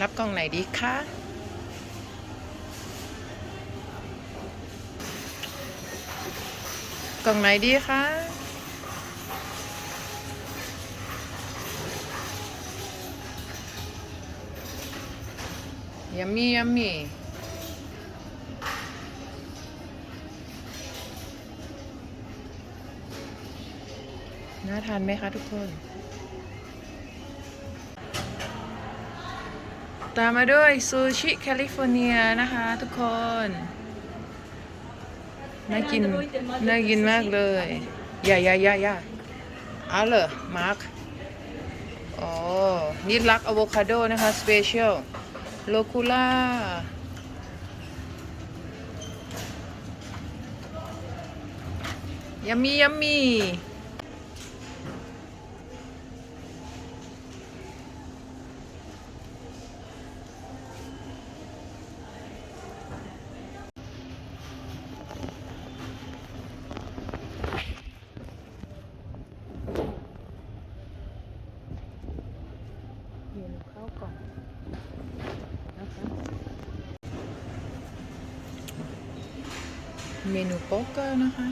รับกล่องไหนดีคะกล่องไหนดีคะยัมมี่ยัมมี่น่าทานไหมคะทุกคน ตามมาด้วยซูชิแคลิฟอร์เนียนะคะทุกคน น่ากิน น่ากินมากเลยอย่าอย่าอย่าอย่าเอาเหรอมาร์คอ๋อนี่รักอะโวคาโดนะคะสเปเชียลโลคูล่ายัมมี่ยัมมี่นูข้าวกล่องนะคะ เมนูโป๊กเกอร์นะคะ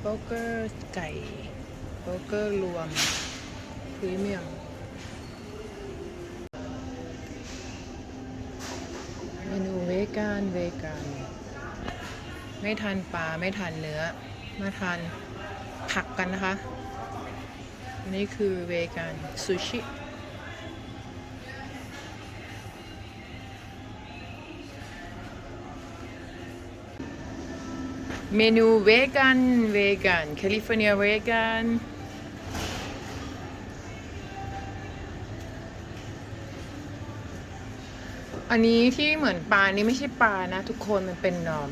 โป๊กเกอร์ไก่ โป๊กเกอร์รวมพรีเมียมเมนูเวกานเวกานไม่ทานปลาไม่ทานเนื้อ มาทานผักกันนะคะนนี้คือเวกันซูชิ เมนูเวกันเวกันแคลิฟอร์เนียเวกันอันนี้ที่เหมือนปลานี่ไม่ใช่ปลานะ ทุกคนมันเป็นเอ่อ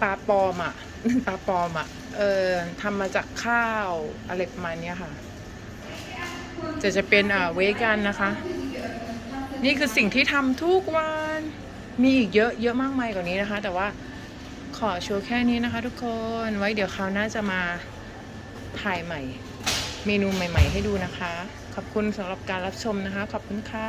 ปลาปลอมอะปลาปลอมอะเออทำมาจากข้าวอะไรประมาณนี้ค่ะ จะจะเป็นอ่าเวกันนะคะ นี่คือสิ่งที่ทำทุกวัน มีอีกเยอะเยอะมากมายกว่านี้นะคะ แต่ว่า ขอโชว์แค่นี้นะคะทุกคนไว้เดี๋ยวคราวหน้าจะมาถ่ายใหม่ เมนูใหม่ ๆ ให้ดูนะคะ ขอบคุณสำหรับการรับชมนะคะ ขอบคุณค่ะ